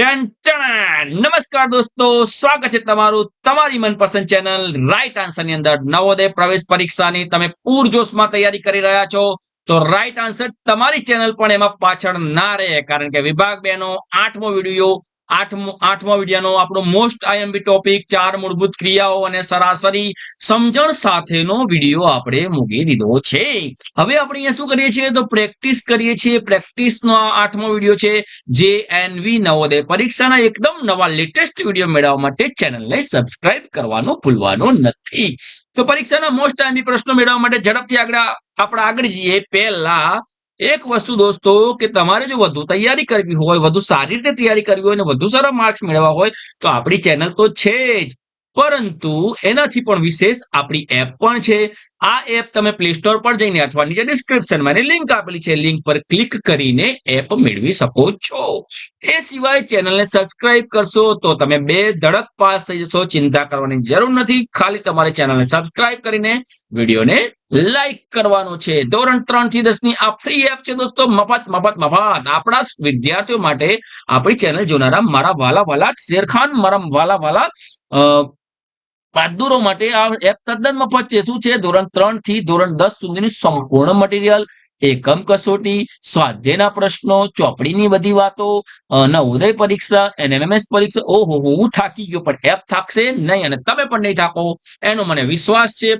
નમસ્કાર દોસ્તો, સ્વાગત છે તમારું તમારી મનપસંદ ચેનલ રાઈટ આન્સરની અંદર. નવોદય પ્રવેશ પરીક્ષાની તમે પૂરજોશમાં તૈયારી કરી રહ્યા છો, તો રાઈટ આન્સર તમારી ચેનલ પણ એમાં પાછળ ના રહે, કારણ કે વિભાગ બે નો આઠમો વીડિયો આઠમો આઠમો વિડીયોનો આપણો મોસ્ટ આઈએમબી ટોપિક ચાર મૂળભૂત ક્રિયાઓ અને સરાસરી સમજણ સાથેનો વીડિયો આપણે મૂકી દીધો છે. હવે આપણે અહીંયા શું કરીએ છીએ? તો પ્રેક્ટિસ કરીએ છીએ. પ્રેક્ટિસનો આ આઠમો વીડિયો છે જે એનવી નવોદય પરીક્ષાના એકદમ નવા લેટેસ્ટ વીડિયો મેળવવા માટે ચેનલને સબસ્ક્રાઇબ કરવાનું ભૂલવાનું નથી. તો પરીક્ષાના મોસ્ટ આઈએમબી પ્રશ્નો મેળવવા માટે ઝડપથી આગળ, આપણે આગળ જઈએ. પહેલા એક વસ્તુ દોસ્તો કે તમારે જો વધુ તૈયારી કરવી હોય, વધુ સારી રીતે તૈયારી કરવી હોય અને વધુ સારા માર્ક્સ મેળવવા હોય, તો આપણી ચેનલ તો છે જ. પરંતુ એનાથી પણ વિશેષ આપણી એપ પણ છે. આ એપ તમે પ્લે સ્ટોર પર જઈને અથવા નીચે ડિસ્ક્રિપ્શનમાં એની લિંક આપેલી છે. લિંક પર ક્લિક કરીને એપ મેળવી શકો છો. એ સિવાય ચેનલને સબસ્ક્રાઇબ કરશો તો તમે બે ધડક પાસ થઈ જશો. ચિંતા કરવાની જરૂર નથી. ખાલી તમારે ચેનલને સબસ્ક્રાઇબ કરીને વિડીયોને લાઈક કરવાનો છે. ધોરણ ત્રણથી દસની આ ફ્રી એપ છે દોસ્તો. મફત મફત મફત. આપણા વિદ્યાર્થીઓ માટે આપણી ચેનલ જોનારા મારા વાલા વાલા શેરખાન, મારા વાલા વાલા બહાદુરો માટે આ એપ તદ્દન મફત છે શું છે? ધોરણ ત્રણથી ધોરણ દસ સુધીની સંપૂર્ણ મટીરિયલ એકમ કસોટી, સ્વાધ્યાયના પ્રશ્નો, ચોપડીની બધી વાતો નવોદય પરીક્ષા એનએમએસ પરીક્ષા. ઓહો, હું થાકી ગયો, પણ એપ થાકશે નહીં અને તમે પણ નહીં થાકો. એનો મને વિશ્વાસ છે.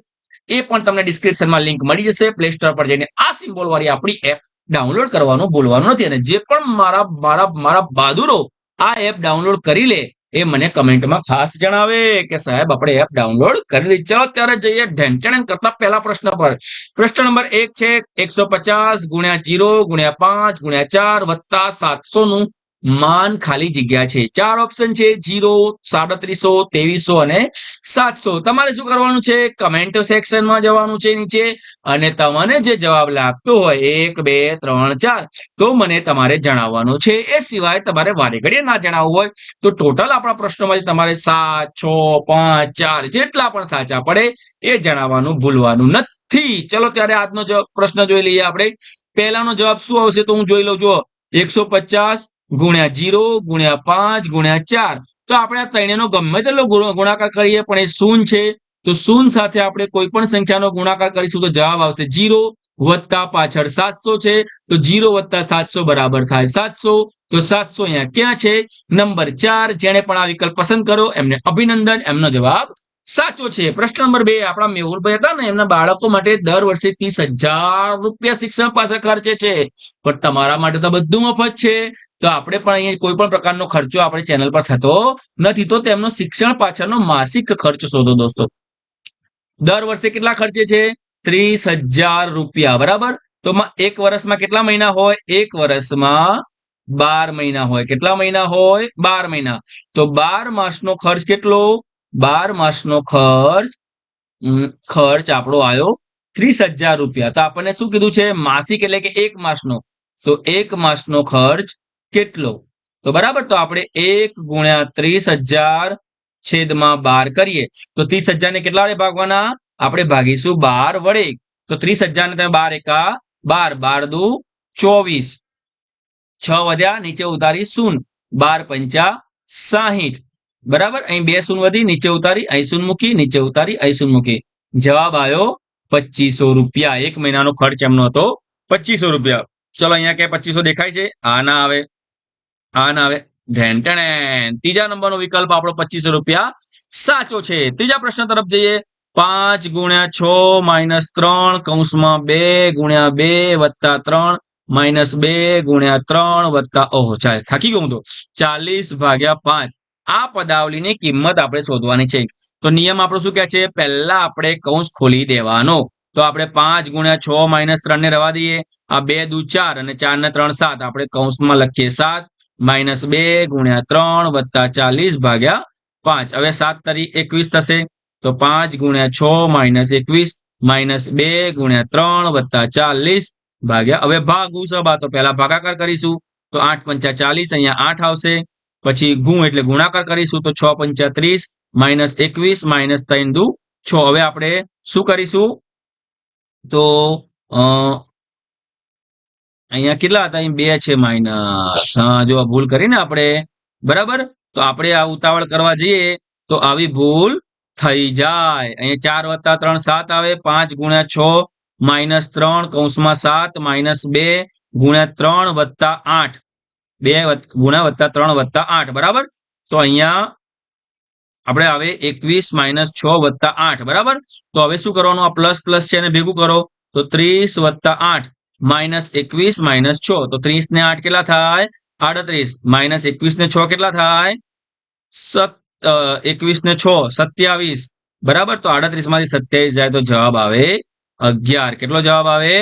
એ પણ તમને ડિસ્ક્રિપ્શનમાં લિંક મળી જશે. પ્લે સ્ટોર પર જઈને આ સિમ્બોલ વાળી આપણી એપ ડાઉનલોડ કરવાનું ભૂલવાનું નથી. અને જે પણ મારા મારા મારા બહાદુરો આ એપ ડાઉનલોડ કરી લે એ મને કમેન્ટમાં ખાસ જણાવે કે સાહેબ, આપણે એપ ડાઉનલોડ કરી લીધી. ચાલો ત્યારે જઈએ ઢેંચણ કરતા પહેલા પ્રશ્ન પર. પ્રશ્ન નંબર એક છે, એકસો પચાસ ગુણ્યા જીરો ગુણ્યા પાંચ ગુણ્યા ચાર વત્તા સાતસો નું માન ખાલી જગ્યા છે. ચાર ઓપ્શન છે. જીરો, સાડત્રીસો, ત્રેવીસો અને સાતસો. તમારે શું કરવાનું છે? કમેન્ટ સેક્શનમાં જવાનું છે નીચે અને તમને જે જવાબ લાગતો હોય, એક, બે, ત્રણ, ચાર, તો મને તમારે જણાવવાનું છે. એ સિવાય તમારે વારે ઘડીએ ના જણાવવું હોય, તો ટોટલ આપણા પ્રશ્નોમાંથી તમારે સાત, છ, પાંચ, ચાર, જેટલા પણ સાચા પડે, એ જણાવવાનું ભૂલવાનું નથી. ચલો ત્યારે આજનો પ્રશ્ન જોઈ લઈએ આપણે. પહેલાનો જવાબ શું આવશે તો હું જોઈ લઉં. જો એકસો પચાસ ગુણ્યા જીરો, ગુણ્યા પાંચ, ગુણ્યા ચાર. તો આપણે આ ત્રણેયનો ગમે તેટલો ગુણાકાર કરીએ, પણ એ શૂન્ય છે. તો શૂન્ય સાથે આપણે કોઈ પણ સંખ્યાનો ગુણાકાર કરીશું તો જવાબ આવશે જીરો વત્તા પાછળ સાતસો છે. તો જીરો વત્તા સાતસો બરાબર થાય સાતસો. તો સાતસો અહીંયા ક્યાં છે? નંબર ચાર. જેને પણ આ વિકલ્પ પસંદ કરો એમને અભિનંદન, એમનો જવાબ સાચો છે. પ્રશ્ન નંબર બે, આપણા મેહુલભાઈ હતા ને, એમના બાળકો માટે દર વર્ષે ત્રીસ હજાર રૂપિયા શિક્ષણ પાછળ ખર્ચે છે. પણ તમારા માટે તો બધું મફત છે. તો આપણે પણ અહીંયા કોઈ પણ પ્રકારનો ખર્ચો આપણે ચેનલ પર થતો નથી. તો તેમનો શિક્ષણ પાછળનો માસિક ખર્ચ શોધો દોસ્તો. દર વર્ષે કેટલા ખર્ચે છે? ત્રીસ હજાર રૂપિયા, બરાબર? તો એક વર્ષમાં કેટલા મહિના હોય? એક વર્ષમાં બાર મહિના હોય. કેટલા મહિના હોય? બાર મહિના. તો બાર માસનો ખર્ચ કેટલો? બાર માસનો ખર્ચ ખર્ચ આપણો આવ્યો ત્રીસ હજાર રૂપિયા. તો આપણને શું કીધું છે? માસિક એટલે કે એક માસનો. તો એક માસનો ખર્ચ કેટલો? તો બરાબર, તો આપણે એક ગુણ્યા ત્રીસ હજાર છેદમાં બાર કરીએ. તો ત્રીસ હજાર ને કેટલા વડે ભાગવાના? આપણે ભાગીશું બાર વડે. તો ત્રીસ હજાર ને તમે બાર એકા બાર બાર દુ ચોવીસ. છ વધ્યા, નીચે ઉતારી શૂન બાર પંચા સાહીઠ. બરાબર? અહીં બે શૂન વધી, નીચે ઉતારી, અહીં શૂન મૂકી, નીચે ઉતારી, અહીં શૂન મૂકી. જવાબ આવ્યો પચીસો રૂપિયા. એક મહિનાનો ખર્ચ એમનો હતો પચીસો રૂપિયા. ચલો અહીંયા કે પચીસો દેખાય છે? આ ના આવે. આ ના આવે. ધેન ત્રીજા નંબરનો વિકલ્પ આપણો પચીસો રૂપિયા સાચો છે. ત્રીજા પ્રશ્ન તરફ જઈએ. પાંચ ગુણ્યા છ માઇનસ ત્રણ કૌંસમાં બે ગુણ્યા બે વત્તા ત્રણ માઇનસ બે ગુણ્યા ત્રણ વત્તા ઓહો, ચાલ, થાકી ગયો તો. ચાલીસ ભાગ્યા પાંચ. આ પદાવલીની કિંમત આપણે શોધવાની છે. તો નિયમ આપણો શું કહે છે? પહેલા આપણે કૌંસ ખોલી દેવાનો. તો આપણે પાંચ ગુણ્યા છ માઇનસ ત્રણ ને રવા દઈએ. આ બે દુ ચાર અને ચાર ને ત્રણ સાત આપણે કૌંસમાં લખીએ સાત માઇનસ બે ગુણ્યા ત્રણ વત્તા ચાલીસ ભાગ્યા પાંચ. હવે સાત તરી એકવીસ થશે. તો પાંચ ગુણ્યા છ માઇનસ એકવીસ માઇનસ બે ગુણ્યા ત્રણ વત્તા ચાલીસ ભાગ્યા. હવે ભાગ સભા તો પહેલા ભાગાકાર કરીશું. તો આઠ પંચા ચાલીસ અહીંયા આઠ આવશે. પછી ગુણ એટલે ગુણાકાર કરીશું તો છ પંચા ત્રીસ, માઇનસ એકવીસ, માઇનસ ત્રણ દુ છ. હવે આપણે શું કરીશું? તો અહીંયા કેટલા હતા? અહીં બે છે માઇનસ. જો ભૂલ કરીને આપણે, બરાબર? તો આપણે આ ઉતાવળ કરવા જઈએ તો આવી ભૂલ થઈ જાય. અહીંયા ચાર વત્તા ત્રણ સાત આવે, પાંચ ગુણ્યા છ, માઇનસ ત્રણ કૌંસમાં સાત, માઇનસ બે ગુણ્યા ત્રણ વત્તા આઠ. બે ગુણા વત્તા ત્રણ વત્તા આઠ, બરાબર? તો અહીંયા આપણે હવે એકવીસ માઇનસ છ વત્તા આઠ, બરાબર? તો હવે શું કરવાનું? આ પ્લસ પ્લસ છે એને ભેગું કરો. તો ત્રીસ વત્તા આઠ માઇનસ એકવીસ માઇનસ છ. તો ત્રીસ ને આઠ કેટલા થાય? આડત્રીસ. માઇનસ એકવીસ ને છ કેટલા થાય? સત એકવીસ ને છ, સત્યાવીસ. બરાબર? તો આડત્રીસમાંથી સત્યાવીસ જાય તો જવાબ આવે અગિયાર. કેટલો જવાબ આવે?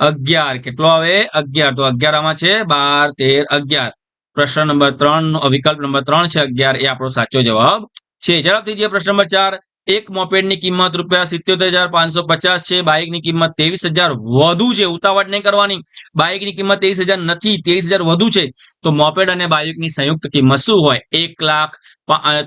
અગિયાર. કેટલો આવે? અગિયાર. તો અગિયાર આમાં છે? બાર, તેર, અગિયાર. પ્રશ્ન નંબર ત્રણ વિકલ્પ નંબર ત્રણ છે અગિયાર. એ આપણો સાચો જવાબ છે. ઝડપથી જે પ્રશ્ન નંબર ચાર. એક મોપેડની કિંમત રૂપિયા સિત્યોતેર હજાર પાંચસો પચાસ છે. બાઇકની કિંમત ત્રેવીસ હજાર વધુ છે. ઉતાવળ નહીં કરવાની. બાઇકની કિંમત ત્રેવીસ હજાર નથી, ત્રેવીસ હજાર વધુ છે. તો મોપેડ અને બાઇકની સંયુક્ત કિંમત શું હોય? એક લાખ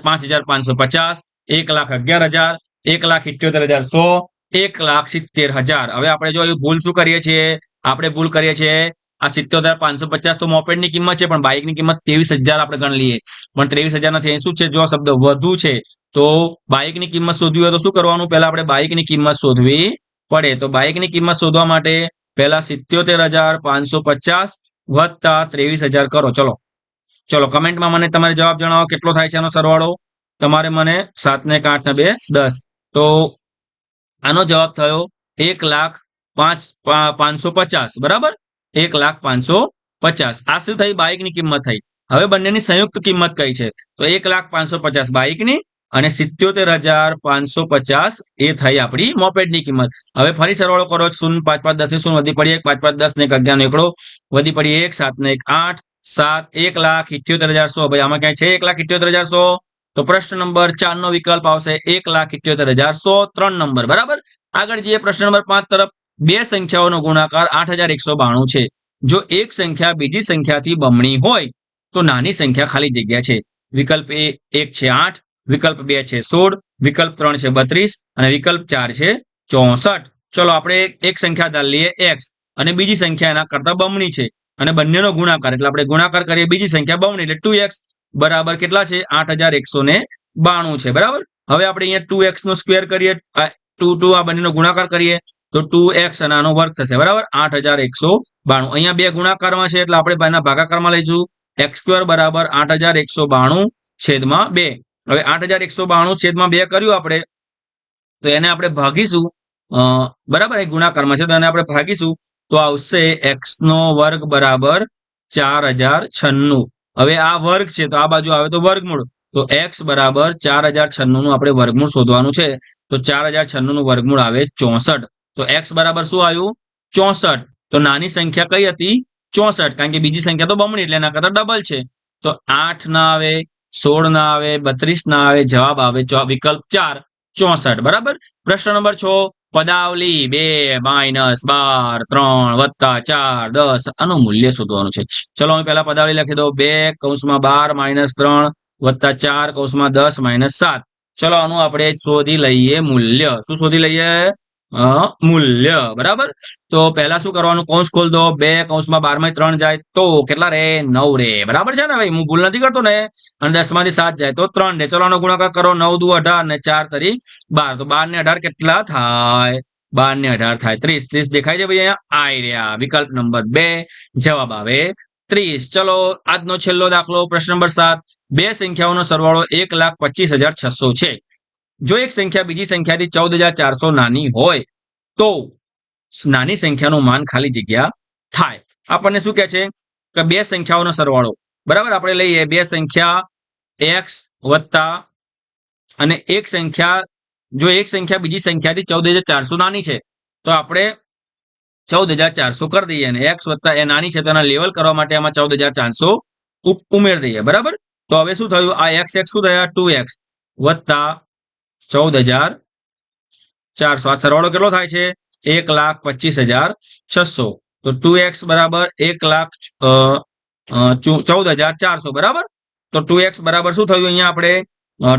પાંચ હજાર પાંચસો પચાસ, એક લાખ અગિયાર હજાર, એક લાખ ઇઠ્યોતેર હજાર સો એક લાખ સિત્તેર હજાર. હવે આપણે જો ભૂલ શું કરીએ છીએ? આપણે ભૂલ કરીએ છીએ, આ સિત્તોતેર પાંચસો પચાસ તો મોપેડની કિંમત છે, પણ બાઇકની કિંમત ત્રેવીસ હજાર આપણે ગણ લઈએ. પણ ત્રેવીસ હજાર નથી શું છે? જો શબ્દ વધુ છે, તો બાઇકની કિંમત શોધવી હોય તો શું કરવાનું? પહેલા આપણે બાઇકની કિંમત શોધવી પડે. તો બાઇકની કિંમત શોધવા માટે પહેલા સિત્યોતેર હજાર પાંચસો પચાસ વત્તા ત્રેવીસ હજાર કરો. ચલો. ચલો કમેન્ટમાં મને તમારે જવાબ જણાવો, કેટલો થાય છે આનો સરવાળો? તમારે મને સાત ને આઠ ને બે, દસ. તો આનો જવાબ થયો એક લાખ પાંચ પાંચસો પચાસ, બરાબર? એક લાખ પાંચસો પચાસ. આ શું થઈ? બાઇકની કિંમત થઈ. હવે બંનેની સંયુક્ત કિંમત કઈ છે? તો એક લાખ પાંચસો પચાસ બાઇકની અને સિત્યોતેર હજાર પાંચસો પચાસ એ થઈ આપણી મોપેડની કિંમત. હવે ફરી સરવાળો કરો. શૂન્ય, પાંચ પાંચ, દસ શૂન્ય, વધી પડી એક, પાંચ પાંચ દસ ને એક અગિયાર એકડો. વધી પડી એક સાત ને એક, આઠ, સાત, એક લાખ ઇઠ્યોતેર હજાર સો ભાઈ, આમાં ક્યાંય છે? એક લાખ ઇઠ્યોતેર હજાર સો તો પ્રશ્ન નંબર ચાર નો વિકલ્પ આવશે એક લાખ ઇઠ્યોતેર હજાર સો ત્રણ નંબર. બરાબર? આગળ જઈએ પ્રશ્ન નંબર પાંચ તરફ. બે સંખ્યાઓનો ગુણાકાર આઠ હજાર એકસો બાણું છે. જો એક સંખ્યા બીજી સંખ્યાથી બમણી હોય, તો નાની સંખ્યા ખાલી જગ્યા છે. વિકલ્પ એ એક છે આઠ, વિકલ્પ બે છે સોળ, વિકલ્પ ત્રણ છે બત્રીસ અને વિકલ્પ ચાર છે ચોસઠ. ચલો આપણે એક- સંખ્યા ધાર લઈએ એક્સ અને બીજી સંખ્યા એના કરતા બમણી છે. અને બંનેનો ગુણાકાર, એટલે આપણે ગુણાકાર કરીએ બીજી સંખ્યા બમણી, એટલે ટુ એક્સ બરાબર કેટલા છે? આઠ હજાર એકસો ને બાણું છે, બરાબર? હવે આપણે અહીંયા ટુ એક્સ નો સ્ક્વેર કરીએ ટુ ટુ આ બંનેનો ગુણાકાર કરીએ, તો ટુ એક્સ અને આનો વર્ગ થશે, બરાબર? આઠ હજાર એકસો બાણું. અહીંયા બે ગુણાકારમાં છે, એટલે આપણે એના ભાગાકારમાં લઈશું. એક્સ બરાબર આઠ હજાર એકસો બાણું છેદમાં બે. હવે આઠ હજાર એકસો બાણું છેદમાં બે કર્યું આપણે, તો એને આપણે ભાગીશું. બરાબર? એ ગુણાકારમાં છે, તો એને આપણે ભાગીશું. તો આવશે એક્સ નો વર્ગ બરાબર ચાર હજાર છન્નું. હવે આ વર્ગ છે, તો આ બાજુ આવે તો વર્ગમૂળ. તો એક્સ બરાબર ચાર હજાર છન્નું આપણે વર્ગમૂળ શોધવાનું છે. તો ચાર હજાર છન્નું નું વર્ગમૂળ આવે ચોસઠ. તો એક્સ બરાબર શું આવ્યું? ચોસઠ. તો નાની સંખ્યા કઈ હતી? ચોસઠ. કારણ કે બીજી સંખ્યા તો બમણી, એટલે એના કરતા ડબલ છે. તો આઠ ના આવે, સોળ ના આવે, બત્રીસ ના આવે, જવાબ આવે વિકલ્પ ચાર. ચોસઠ. બરાબર? પ્રશ્ન નંબર છ. પદાવલી બે માઇનસ બાર, ત્રણ વત્તા ચાર, દસ આનું મૂલ્ય શોધવાનું છે. ચલો હું પહેલા પદાવલી લખી દઉં. બે કૌંસમાં બાર માઇનસ ત્રણ વત્તા ચાર કૌંસમાં દસ માઇનસ સાત. ચલો આનું આપણે શોધી લઈએ મૂલ્ય. શું શોધી લઈએ? મૂલ્ય, બરાબર? તો પહેલા શું કરવાનું? કૌંસ ખોલ દો. બે, કૌંસમાં બારમાં ત્રણ જાય તો કેટલા રે? નવ રે. બરાબર છે ને ભાઈ? હું ભૂલ નથી કરતો ને. અને દસમાંથી સાત જાય તો ત્રણ રે. ચલો ગુણાકાર કરો. નવ, દુ, અઢાર ને ચાર તરી બાર. તો બાર ને અઢાર કેટલા થાય? બાર ને અઢાર થાય. ત્રીસ. ત્રીસ દેખાય છે ભાઈ અહીંયા? આઈ રહ્યા. વિકલ્પ નંબર બે જવાબ આવે ત્રીસ. ચલો, આજનો છેલ્લો દાખલો પ્રશ્ન નંબર સાત. બે સંખ્યાઓનો સરવાળો એક લાખ પચીસ હજાર છસો છે. જો એક સંખ્યા બીજી સંખ્યાથી ચૌદ હજાર ચારસો નાની હોય, તો નાની સંખ્યાનું માન ખાલી જગ્યા થાય. આપણને શું કહે છે? કે બે સંખ્યાઓનો સરવાળો. બરાબર? આપણે લઈએ, બે સંખ્યા એક્સ વત્તા અને એક સંખ્યા, જો એક સંખ્યા બીજી સંખ્યાથી ચૌદ હજાર ચારસો નાની છે, તો આપણે ચૌદ હજાર ચારસો કરી દઈએ અને એક્સ વત્તા એ નાની છે, તો એના લેવલ કરવા માટે આમાં ચૌદ હજાર ચારસો ઉમેરી દઈએ. બરાબર? તો હવે શું થયું? આ એક્સ એક્સ શું થયા? ટુ એક્સ વત્તા ચૌદ હજાર ચારસો. આ સરવાળો કેટલો થાય છે? એક લાખ પચીસ હજાર છસો. તો ટુ એક્સ બરાબર એક લાખ ચૌદ હજાર ચારસો, બરાબર? તો ટુ એક્સ બરાબર શું થયું અહીંયા આપણે?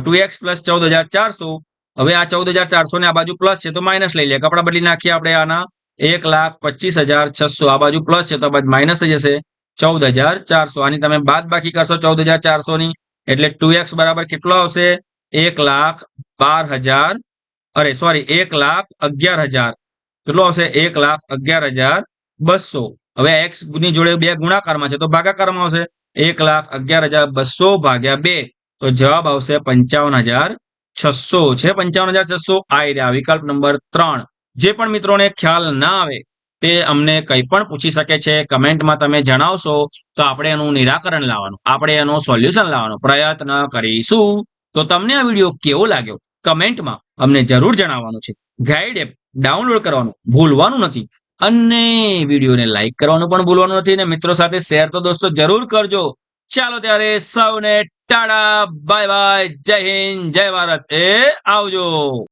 ટુ એક્સ પ્લસ ચૌદ હજાર ચારસો. હવે આ ચૌદ હજાર ચારસો ને આ બાજુ પ્લસ છે તો માઇનસ લઈ લે. કપડા બદલી નાખીએ આપણે આના. એક લાખ પચીસ હજાર છસો. આ બાજુ પ્લસ છે તો આ માઇનસ થઈ જશે. ચૌદ હજાર ચારસો. આની તમે બાદ બાકી કરશો ચૌદ હજાર ચારસો ની. એટલે ટુ એક્સ બરાબર કેટલો આવશે? એક લાખ બાર હજાર. અરે સોરી એક લાખ અગિયાર હજાર. કેટલો આવશે? એક લાખ અગિયાર હજાર બસો. હવે એક્સની જોડે બે ગુણાકારમાં છે, તો ભાગાકારમાં આવશે. એક લાખ અગિયાર હજાર બસો ભાગ્યા બે. તો જવાબ આવશે પંચાવન હજાર છસો. છે પંચાવન હજાર છસો? આ રહ્યા. વિકલ્પ નંબર ત્રણ. જે પણ મિત્રોને ખ્યાલ ના આવે, તે અમને કંઈ પણ પૂછી શકે છે, કમેન્ટમાં તમે જણાવશો, તો આપણે એનું નિરાકરણ લાવવાનું, આપણે એનું સોલ્યુશન લાવવાનો પ્રયત્ન કરીશું. તો તમને આ વીડિયો કેવો લાગ્યો? કમેન્ટમાં અમને જરૂર જણાવવાનું છે. ગાઈડ એપ ડાઉનલોડ કરવાનું ભૂલવાનું નથી. અને વિડીયોને લાઈક કરવાનું પણ ભૂલવાનું નથી અને મિત્રો સાથે શેર તો દોસ્તો જરૂર કરજો. ચાલો ત્યારે સૌને ટાડા, બાય બાય, જય હિન્દ, જય ભારત. એ આવજો.